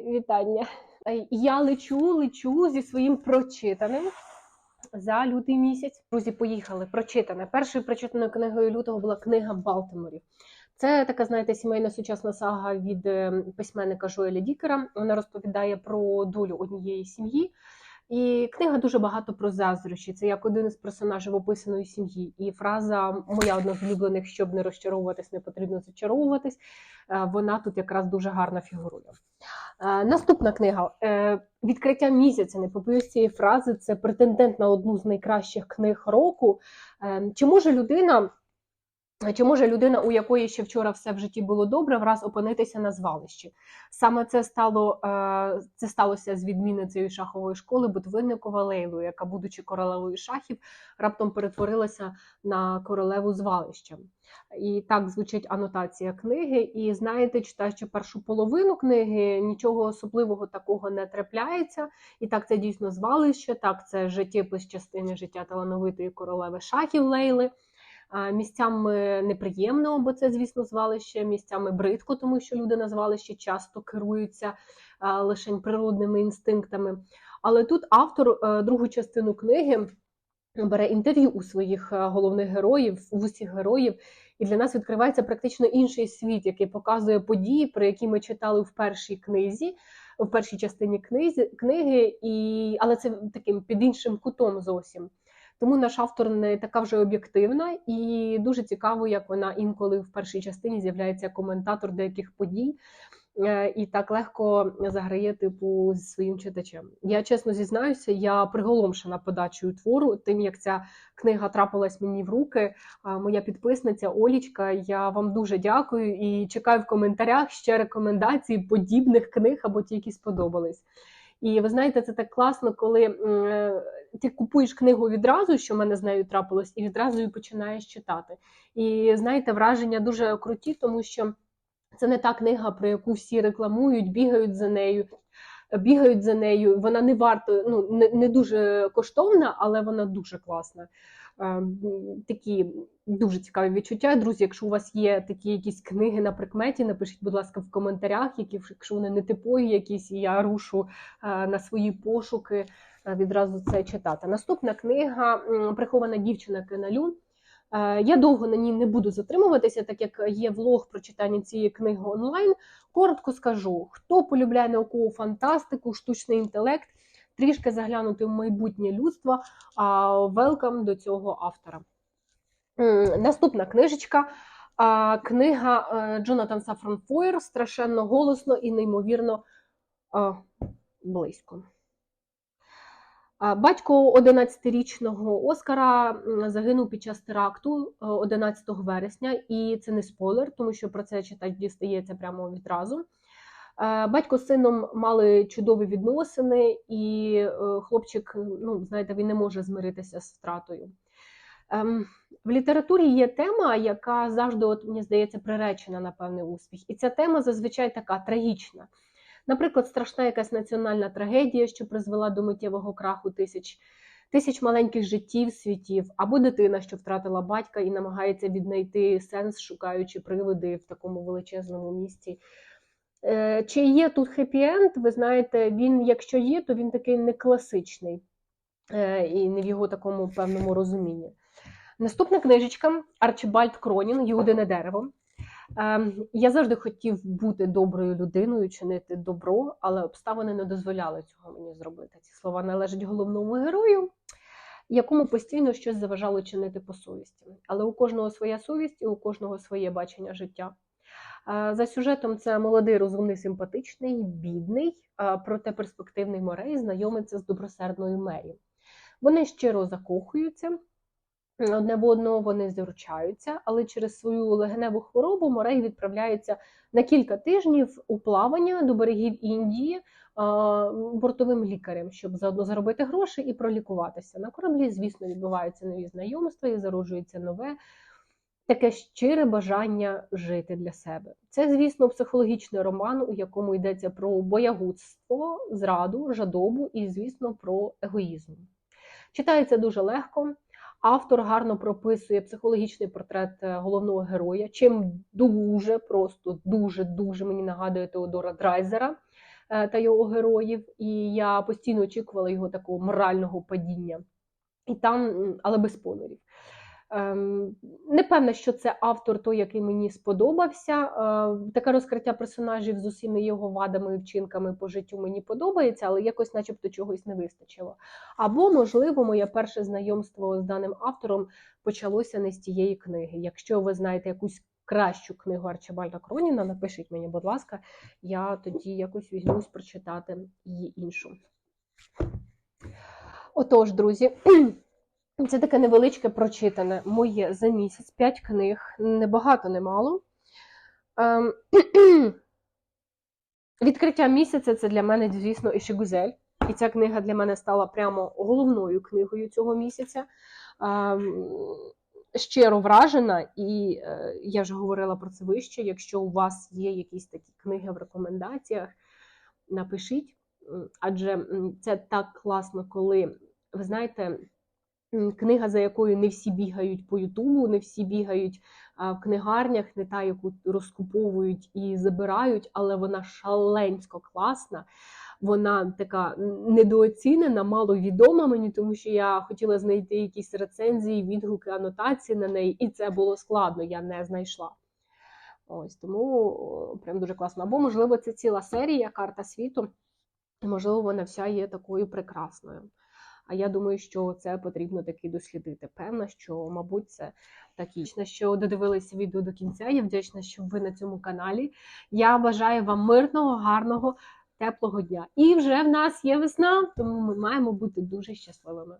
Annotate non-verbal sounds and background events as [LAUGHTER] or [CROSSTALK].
прощання. Е, Я лечу, лечу зі своїм прочитаним за лютий місяць. Друзі, поїхали. Прочитане. Першою прочитаною книгою лютого була книга Балтиморів. Це така, знаєте, сімейна сучасна сага від е, письменника Жоеля Дікера. Вона розповідає про долю однієї сім'ї. І книга дуже багато про заздрощі. Це як один із персонажів описаної сім'ї. І фраза моя одна з улюблених, щоб не розчаровуватись, не потрібно зачаровуватись. Е, Вона тут якраз дуже гарно фігурує. Е, Наступна книга е, Відкриття місяця. Не побоюсь цієї фрази. Це претендент на одну з найкращих книг року. Е, Чи може людина? Чи може людина, у якої ще вчора все в житті було добре, враз опинитися на звалищі? Саме це стало е, це сталося з відмінницею шахової школи Ботвинникова Лейлою, яка, будучи королевою шахів, раптом перетворилася на королеву звалища. І так звучить анотація книги. І знаєте, читаючи першу половину книги, нічого особливого такого не трапляється. І так це дійсно звалище, так це життєпис частини життя талановитої королеви шахів Лейли. Місцями неприємно, бо це, звісно, звалище, місцями бридко, тому що люди на звалищі часто керуються лише природними інстинктами. Але тут автор е, другу частину книги бере інтерв'ю у своїх е, головних героїв, в усіх героїв, і для нас відкривається практично інший світ, який показує події, про які ми читали в першій книзі, в першій частині книзі, книги, і... але це таким під іншим кутом зовсім. Тому наш автор не така вже об'єктивна, і дуже цікаво, як вона інколи в першій частині з'являється коментатор деяких подій. е, І так легко заграє типу зі своїм читачем. Я чесно зізнаюся, я приголомшена подачею твору, тим як ця книга трапилась мені в руки. Моя підписниця Олічка. Я вам дуже дякую і чекаю в коментарях ще рекомендації подібних книг або ті, які сподобались. І ви знаєте, це так класно, коли е, ти купуєш книгу відразу, що в мене з нею трапилось, і відразу її починаєш читати. І знаєте, враження дуже круті, тому що це не та книга, про яку всі рекламують, бігають за нею. Бігають за нею, вона не варто, ну не, не дуже коштовна, але вона дуже класна. Е, м, Такі дуже цікаві відчуття. Друзі, якщо у вас є такі якісь книги на прикметі, напишіть, будь ласка, в коментарях, які якщо вони не типові, якісь і я рушу е, на свої пошуки е, відразу це читати. Наступна книга Прихована дівчина Кеналю. Е, Я довго на ній не буду затримуватися, так як є влог про читання цієї книги онлайн. Коротко скажу, хто полюбляє наукову фантастику, штучний інтелект, трішки заглянути в майбутнє людства. Велкам до цього автора. Наступна книжечка. Книга е, Джонатан Сафрон Фойер страшенно голосно і неймовірно близько. Батько 11-річного Оскара загинув під час теракту е, 11 вересня, і це не спойлер, тому що про це читач дістається прямо відразу. Батько з сином мали чудові відносини, і е, хлопчик, ну знаєте, він не може змиритися з втратою. Ем, В літературі є тема, яка завжди, от, мені здається, приречена на певний успіх. І ця тема зазвичай така трагічна. Наприклад, страшна якась національна трагедія, що призвела до миттєвого краху тисяч, тисяч маленьких життів, світів, або дитина, що втратила батька і намагається віднайти сенс, шукаючи привиди в такому величезному місті. Е, Чи є тут хеппі-енд? Ви знаєте, він, якщо є, то він такий не класичний е, і не в його такому певному розумінні. Наступна книжечка Арчибальд Кронін Юдине дерево. Ем, Я завжди хотів бути доброю людиною, чинити добро, але обставини не дозволяли цього мені зробити. Ці слова належать головному герою, якому постійно щось заважало чинити по совісті. Але у кожного своя совість і у кожного своє бачення життя. За сюжетом це молодий, розумний, симпатичний, бідний, проте перспективний Морей знайомиться з добросердною Мері. Вони щиро закохуються. Одне в одного вони заручаються, але через свою легеневу хворобу Морей відправляється на кілька тижнів у плавання до берегів Індії бортовим лікарем, щоб заодно заробити гроші і пролікуватися. На кораблі, звісно, відбуваються нові знайомства і зароджується нове таке щире бажання жити для себе. Це, звісно, психологічний роман, у якому йдеться про боягудство, зраду, жадобу і, звісно, про егоїзм. Читається дуже легко. Автор гарно прописує психологічний портрет е, головного героя, чим дуже, просто дуже дуже мені нагадує Теодора Драйзера. е, та його героїв, і я постійно очікувала його такого морального падіння. І там, але без спойлерів. Ем, не певна, що це автор той, який мені сподобався. Е, таке розкриття персонажів з усіма його вадами і вчинками по життю мені подобається, але якось, начебто, чогось не вистачило. Або, можливо, моє перше знайомство з даним автором почалося не з тієї книги. Якщо ви знаєте якусь кращу книгу Арчибальда Кроніна, напишіть мені, будь ласка, я тоді якось візьмусь прочитати її іншу. Отож, друзі, це таке невеличке прочитане моє за місяць, п'ять книг, небагато, немало. Ем, [CLEARS THROAT] Відкриття місяця це для мене, звісно, Ішигузель. І ця книга для мене стала прямо головною книгою цього місяця. Ем, Щиро вражена, і е, я вже говорила про це вище. Якщо у вас є якісь такі книги в рекомендаціях, напишіть. Адже це так класно, коли ви знаєте, книга, за якою не всі бігають по Ютубу, не всі бігають в книгарнях, не та, яку розкуповують і забирають, але вона шаленсько класна. Вона така недооцінена, маловідома мені, тому що я хотіла знайти якісь рецензії, відгуки, анотації на неї, і це було складно, я не знайшла. Ось тому прям дуже класно. Або, можливо, це ціла серія карта світу. Можливо, вона вся є такою прекрасною. А я думаю, що це потрібно таки дослідити. Певна, що, мабуть, це такі. Що додивилися відео до кінця. Я вдячна, що ви на цьому каналі. Я бажаю вам мирного, гарного, теплого дня. І вже в нас є весна, тому ми маємо бути дуже щасливими.